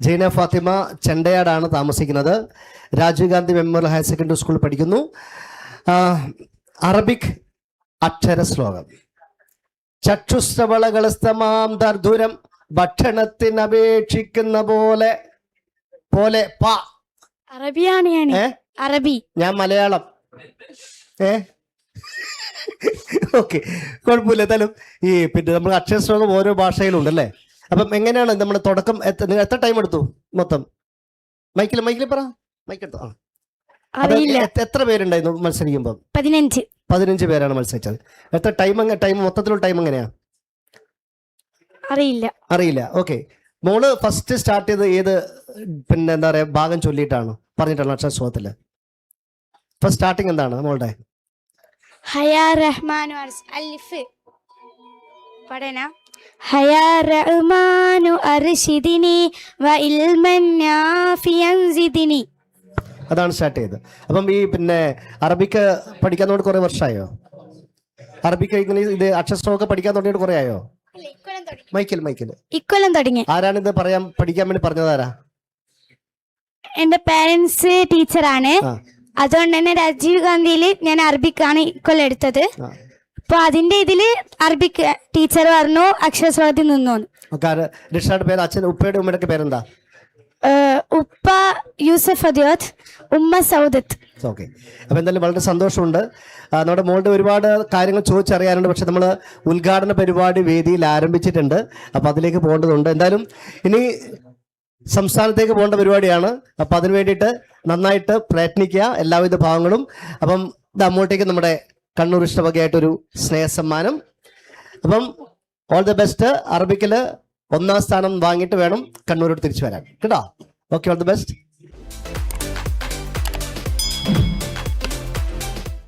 ജൈന ഫാത്തിമ ചെണ്ടയാടാണ് താമസിക്കുന്നത്. Rajiv Gandhi memorial higher secondary സ്കൂളിൽ പഠിക്കുന്നു. അറബിക് അക്ഷര ശ്ലോകം. ചക്ഷുശ്രവളകളസ്തമാം ദർദുരം ഭക്ഷണത്തിന് അപേക്ഷിക്കുന്ന പോലെ പോലെ പ. അറബിയാണ് ഞാൻ. അറബി. ഞാൻ മലയാളം. ഏ? ഓക്കെ. കുഴപ്പമില്ല. എന്തായാലും ഈ പിന്നെ നമ്മൾ അക്ഷരശ്ലോകം ഓരോ ഭാഷയിലും ഉണ്ടല്ലേ അപ്പം എങ്ങനെയാണ് നമ്മൾ തുടക്കം നിങ്ങൾ എത്ര ടൈം എടുത്തു മൊത്തം? മൈക്കിൽ മൈക്കിൽ പറ. മൈക്കെടുത്തു ആ. അത് അറിയില്ല. എത്ര പേരുണ്ടായിരുന്നു മത്സരിക്കുമ്പോൾ പതിനഞ്ച്. പതിനഞ്ച് പേരാണ് മത്സരിച്ചത്. എത്ര ടൈം എങ്ങനെ ടൈം മൊത്തത്തിലുള്ള ടൈം എങ്ങനെയാ? അറിയില്ല. അറിയില്ല. ഓക്കെ. മോൾ ഫസ്റ്റ് സ്റ്റാർട്ട് ചെയ്ത് ഏത് പിന്നെ എന്താ പറയാ ഭാഗം ചൊല്ലിയിട്ടാണ്? പറഞ്ഞിട്ടാണ് അക്ഷരശ്ലോകത്തിൽ ഫസ്റ്റ് സ്റ്റാർട്ടിങ് എന്താണ് മോളുടെ? ഹയാ റഹ്മാൻ അലിഫ് പഠന. ഹയാ റഹ്മാനു അർശിദിനി വ ഇൽമൻ നാഫിയൻസിദിനി അതാണ് സ്റ്റാർട്ട് ചെയ്തത്. അപ്പം ഈ പിന്നെ അറബിക്ക് പഠിക്കാൻ തുടങ്ങി കുറേ വർഷമായോ? അറബിക്ക് ഇങ്ങനെ ഇത് അക്ഷരശ്ലോകം പഠിക്കാൻ തുടങ്ങിയിട്ട് കുറേ ആയോ? Michael Michael. ഇക്കൊല്ലം തുടങ്ങി. ആരാണ് ഇത് പറയാൻ പഠിക്കാൻ വേണ്ടി പറഞ്ഞതാരാ എന്റെ പേരൻസ് ടീച്ചറാണ് അതുകൊണ്ട് തന്നെ രാജീവ് ഗാന്ധിയിൽ ഞാൻ അറബിക്കാണ് ഇക്കൊല്ലം എടുത്തത്. അപ്പൊ അതിന്റെ ഇതിൽ അറബിക് ടീച്ചർ പറഞ്ഞു അക്ഷരശ്ലോകത്തിൽ നിന്നു ഓക്കെ ആര് പേര് അച്ഛൻ ഉപ്പയുടെ ഉമ്മയുടെ പേരെന്താ? ഉപ്പ യൂസഫ് അദിയോത്ത് ഉമ്മ സൗദത്ത്. ഓക്കെ അപ്പോൾ എന്തായാലും വളരെ സന്തോഷമുണ്ട്. നമ്മുടെ മോളുടെ ഒരുപാട് കാര്യങ്ങൾ ചോദിച്ചറിയാനുണ്ട്. പക്ഷെ നമ്മൾ ഉദ്ഘാടന പരിപാടി വേദിയിൽ ആരംഭിച്ചിട്ടുണ്ട്. അപ്പോൾ അതിലേക്ക് പോകേണ്ടതുണ്ട്. എന്തായാലും ഇനി സംസ്ഥാനത്തേക്ക് പോകേണ്ട പരിപാടിയാണ്. അപ്പോൾ അതിന് വേണ്ടിയിട്ട് നന്നായിട്ട് പ്രയത്നിക്കുക എല്ലാവിധ ഭാഗങ്ങളും. അപ്പം ഇത് അങ്ങോട്ടേക്ക് നമ്മുടെ കണ്ണൂർ ഇഷ്ടവകയായിട്ടൊരു സ്നേഹസമ്മാനം. അപ്പം ഓൾ ദ ബെസ്റ്റ് അറബിക്കിൽ ഒന്നാം സ്ഥാനം വാങ്ങിയിട്ട് വേണം കണ്ണൂരോട് തിരിച്ചു വരാൻ. കേട്ടോ? Okay all the best